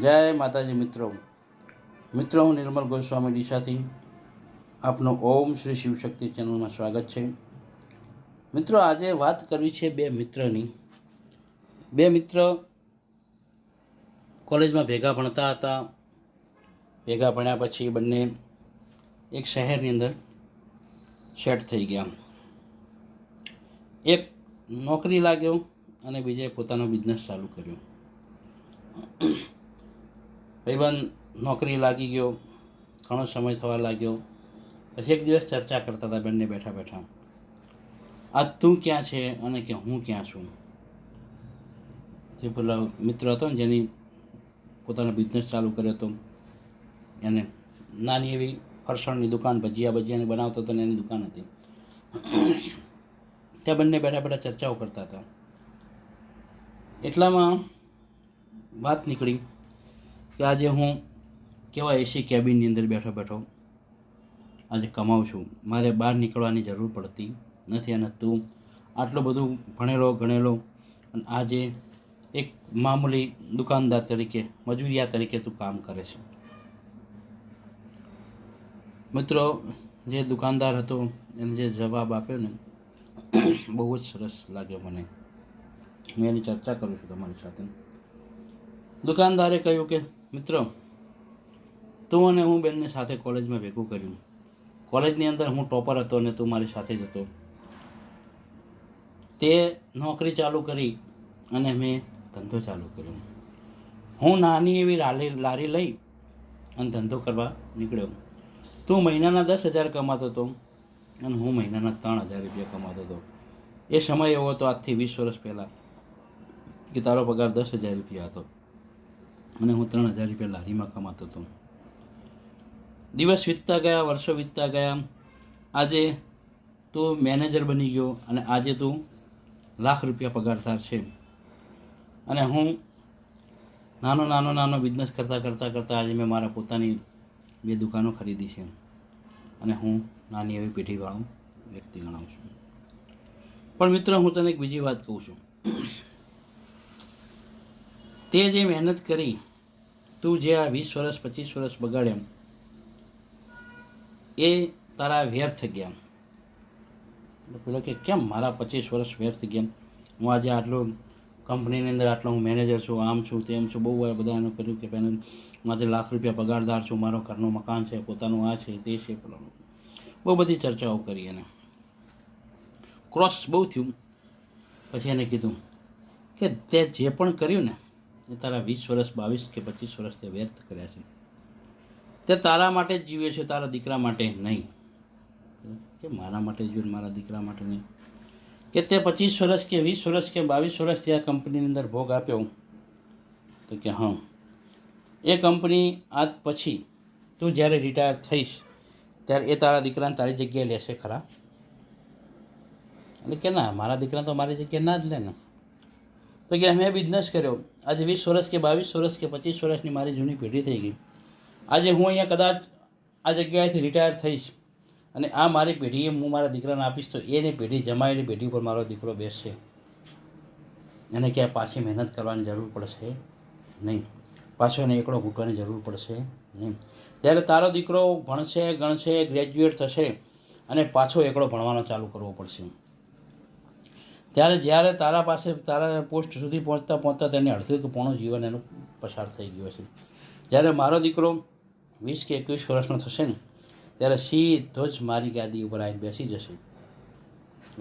જય માતાજી મિત્રો. મિત્રો, હું નિર્મલ ગોસ્વામી ડીસાથી આપનું ઓમ શ્રી શિવશક્તિ ચેનલમાં સ્વાગત છે. મિત્રો, આજે વાત કરવી છે બે મિત્રની. બે મિત્ર કોલેજમાં ભેગા ભણતા હતા. ભેગા ભણ્યા પછી બંને એક શહેરની અંદર સેટ થઈ ગયા. એક નોકરી લાગ્યો અને બીજે પોતાનો બિઝનેસ ચાલુ કર્યો. ભાઈબંધ નોકરી લાગી ગયો, ઘણો સમય થવા લાગ્યો. પછી એક દિવસ ચર્ચા કરતા હતા બંને બેઠા બેઠા. આ તું ક્યાં છે અને કે હું ક્યાં છું? જે પેલા મિત્ર હતો ને જેની પોતાનો બિઝનેસ ચાલુ કર્યો હતો. એને નાની એવી ફરસાણની દુકાન ભજીયા ભજીયાની બનાવતો હતો ને એની દુકાન હતી. ત્યાં બંને બેઠા બેઠા ચર્ચાઓ કરતા હતા. એટલામાં વાત નીકળી. કે આજે હું કેવા એસી કેબિનની અંદર બેઠો બેઠો આજે કમાઉં છું. મારે બહાર નીકળવાની જરૂર પડતી નથી અને તું આટલું બધું ભણેલો, ગણેલો અને આજે એક મામૂલી દુકાનદાર તરીકે, મજૂરિયા તરીકે તું કામ કરે છે. મિત્રો, જે દુકાનદાર હતો એને જે જવાબ આપ્યો ને, બહુ જ સરસ લાગ્યો મને. મેં એની ચર્ચા કરું છું તમારી સાથે. દુકાનદારે કહ્યું કે મિત્ર, તું અને હું બેનને સાથે કોલેજમાં ભેગું કર્યું. કોલેજની અંદર હું ટોપર હતો અને તું મારી સાથે જ હતો. તે નોકરી ચાલુ કરી અને મેં ધંધો ચાલુ કર્યો. હું નાની એવી લારી લારી લઈ અને ધંધો કરવા નીકળ્યો. તું મહિનાના દસ હજાર કમાતો હતો અને હું મહિનાના ત્રણ હજાર રૂપિયા કમાતો હતો. એ સમય એવો હતો, આજથી વીસ વર્ષ પહેલાં, કે તારો પગાર દસ હજાર રૂપિયા હતો. અને હું ત્રણ હજાર રૂપિયા લારીમાં કમાતો હતો. દિવસ વીતતા ગયા, વર્ષો વીતતા ગયા. આજે તું મેનેજર બની ગયો અને આજે તું લાખ રૂપિયા પગારદાર છે. અને હું નાનો નાનો નાનો બિઝનેસ કરતાં કરતાં કરતાં આજે મેં મારા પોતાની બે દુકાનો ખરીદી છે. અને હું નાની એવી પેઢીવાળો વ્યક્તિ ગણાવું છું. પણ મિત્ર, હું તને એક બીજી વાત કહું છું. તે જે મહેનત કરી તું જે આ વીસ વર્ષ, પચીસ વર્ષ બગાડ્યા એ તારા વ્યર્થ ગયા પેલો કે, કેમ મારા પચીસ વર્ષ વ્યર્થ ગયા હું આજે આટલું કંપનીની અંદર આટલો હું મેનેજર છું, આમ છું, તેમ છું. બહુ બધા એનું કર્યું કે પેનલ હું આજે લાખ રૂપિયા પગારદાર છું, મારો ઘરનું મકાન છે, પોતાનું આ છે, તે છે. પેલાનું બહુ બધી ચર્ચાઓ કરી એને. ક્રોસ બહુ થયું. પછી એને કીધું કે, તે જે પણ કર્યું ને એ તારા વીસ વર્ષ, બાવીસ કે પચીસ વર્ષ તે વ્યર્થ કર્યા છે. તે તારા માટે જ જીવે છે, તારા દીકરા માટે નહીં. કે મારા માટે જીવે મારા દીકરા માટે નહીં. કે તે પચીસ વર્ષ કે વીસ વર્ષ કે બાવીસ વર્ષથી આ કંપનીની અંદર ભોગ આપ્યો તો કે હા. એ કંપની આજ પછી તું જ્યારે રિટાયર થઈશ, ત્યારે એ તારા દીકરાને તારી જગ્યાએ લેશે ખરા? એટલે કે ના, મારા દીકરા તો મારી જગ્યાએ ના જ લે ને. તો કે મેં બિઝનેસ કર્યો. આજે વીસ વર્ષ કે બાવીસ વર્ષ કે પચીસ વર્ષની મારી જૂની પેઢી થઈ ગઈ. આજે હું અહીંયા કદાચ આ જગ્યાએથી રિટાયર થઈશ અને આ મારી પેઢીએ હું મારા દીકરાને આપીશ તો એની પેઢી જમાયેલી પેઢી ઉપર મારો દીકરો બેસશે. એને ક્યાંય પાછી મહેનત કરવાની જરૂર પડશે નહીં. પાછો એને એકડો ઘૂંટવાની જરૂર પડશે નહીં. ત્યારે તારો દીકરો ભણશે, ગણશે ગ્રેજ્યુએટ થશે અને પાછો એકડો ભણવાનો ચાલુ કરવો પડશે. ત્યારે જ્યારે તારા પાસે, તારા પોસ્ટ સુધી પહોંચતા પહોંચતા તેને અડધું પોણું જીવન એનું પસાર થઈ ગયું છે જ્યારે મારો દીકરો વીસ કે એકવીસ વર્ષનો થશે ને, ત્યારે સીધો જ મારી ગાદી ઉપર આવીને બેસી જશે.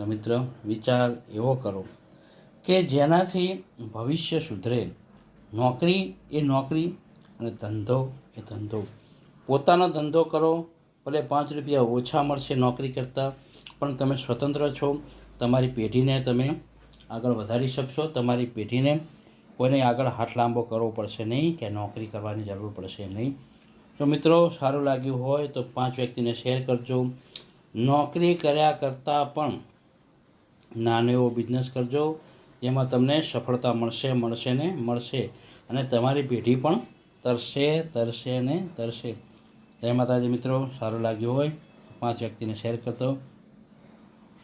મિત્ર, વિચાર એવો કરો કે જેનાથી ભવિષ્ય સુધરે. નોકરી એ નોકરી અને ધંધો એ ધંધો. પોતાનો ધંધો કરો, ભલે પાંચ રૂપિયા ઓછા મળશે નોકરી કરતાં, પણ તમે સ્વતંત્ર છો તમારી પેઢીને તમે આગળ વધારી શકશો. તમારી પેઢીને કોઈને આગળ હાથ લાંબો કરવો પડશે નહીં કે નોકરી કરવાની જરૂર પડશે નહીં. તો મિત્રો, સારું લાગ્યું હોય તો પાંચ વ્યક્તિને શેર કરજો. નોકરી કર્યા કરતાં પણ નાનો એવો બિઝનેસ કરજો. જેમાં તમને સફળતા મળશે મળશે ને મળશે. અને તમારી પેઢી પણ તરશે તરશે ને તરશે જય માતાજી મિત્રો, સારું લાગ્યું હોય પાંચ વ્યક્તિને શેર કરતો